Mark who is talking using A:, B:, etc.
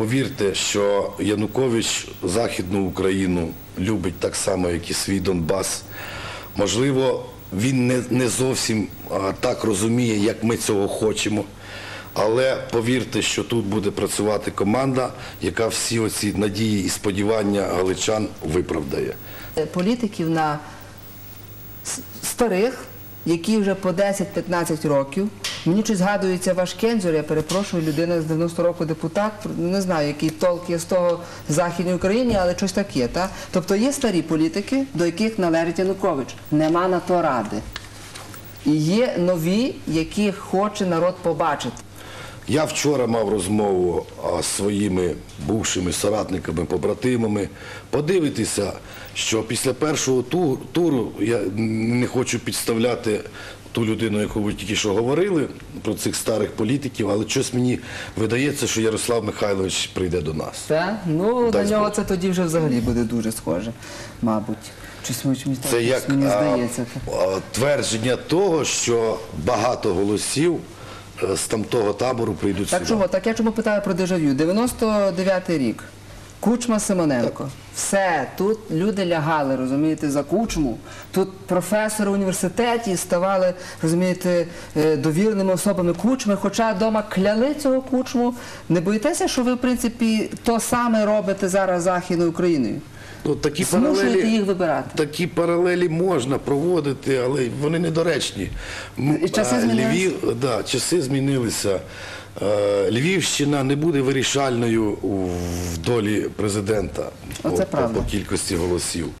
A: Повірте, що Янукович Західну Україну любить так само, як і свій Донбас. Можливо, він не, не зовсім а, так розуміє, як ми цього хочемо. Але повірте, що тут буде працювати команда, яка всі оці надії і сподівання галичан виправдає.
B: Політиків на старих, які вже по 10-15 років. Мені щось згадується ваш Кензор, я перепрошую, людина з 90 року депутат, не знаю, який толк є з того в Західній Україні, але щось таке. Та? Тобто є старі політики, до яких належить Янукович. Нема на то ради. І є нові, які хоче народ побачити.
A: Я вчора мав розмову з своїми бувшими соратниками, побратимами. Подивитися, що після першого туру я не хочу підставляти ту людину, яку ви тільки що говорили, про цих старих політиків, але щось мені видається, що Ярослав Михайлович прийде до нас.
B: Та? Ну,
A: Дай
B: на нього це тоді вже взагалі буде дуже схоже, мабуть. Мені так-
A: Це як
B: мені здається.
A: а, твердження того, що багато голосів е, з тамтого табору прийдуть
B: Так
A: сюди.
B: чого? Так я чому питаю про дежавю? 99-й рік. Кучма Симоненко. Все, тут люди лягали, розумієте, за кучму. Тут професори університеті ставали, розумієте, е, довірними особами кучми, хоча вдома кляли цього кучму. Не боїтеся, що ви, в принципі, то саме робите зараз Західною Україною?
A: Ну, такі
B: Змушуєте
A: паралелі,
B: їх вибирати.
A: Такі паралелі можна проводити, але вони недоречні.
B: І часи змінилися?
A: Львів, да, часи змінилися. Е, Львівщина не буде вирішальною в долі президента
B: Оце
A: по, по, по кількості голосів.